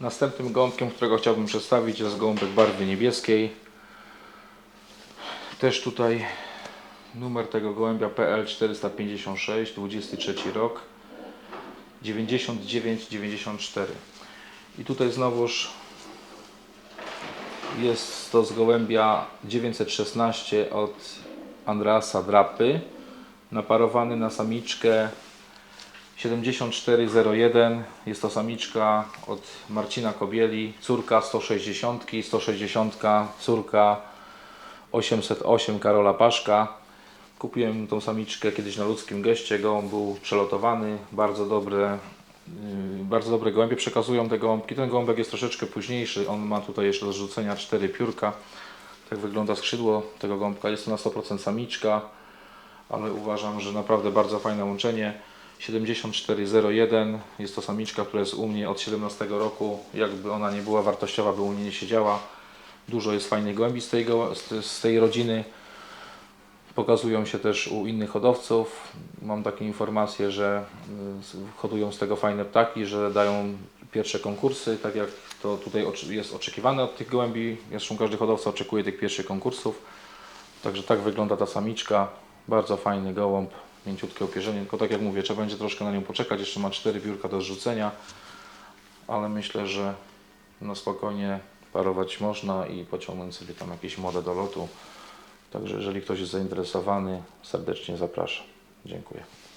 Następnym gołąbkiem, którego chciałbym przedstawić jest gołąbek barwy niebieskiej. Też tutaj numer tego gołębia PL 456, 23 rok 9994. I tutaj znowuż jest to z gołębia 916 od Andreasa Drapy, naparowany na samiczkę 7401. Jest to samiczka od Marcina Kobieli, córka 160, 160 córka 808 Karola Paszka. Kupiłem tą samiczkę kiedyś na ludzkim geście, gołąb był przelotowany, bardzo dobre, yy, bardzo dobre gołębie przekazują te gołąbki. Ten gołąbek jest troszeczkę późniejszy, on ma tutaj jeszcze do zrzucenia 4 piórka. Tak wygląda skrzydło tego gołąbka, jest to na 100% samiczka, ale uważam, że naprawdę bardzo fajne łączenie. 7401 jest to samiczka, która jest u mnie od 17 roku, jakby ona nie była wartościowa, by u mnie nie siedziała. Dużo jest fajnych gołębi z tej, z te- z tej rodziny. Pokazują się też u innych hodowców. Mam takie informacje, że y, hodują z tego fajne ptaki, że dają pierwsze konkursy, tak jak to tutaj jest oczekiwane od tych gołębi. Zresztą każdy hodowca oczekuje tych pierwszych konkursów. Także tak wygląda ta samiczka. Bardzo fajny gołąb, mięciutkie opierzenie. Tylko tak jak mówię, trzeba będzie troszkę na nią poczekać. Jeszcze ma cztery biurka do zrzucenia. Ale myślę, że no spokojnie parować można i pociągnąć sobie tam jakieś młode do lotu. Także jeżeli ktoś jest zainteresowany, serdecznie zapraszam. Dziękuję.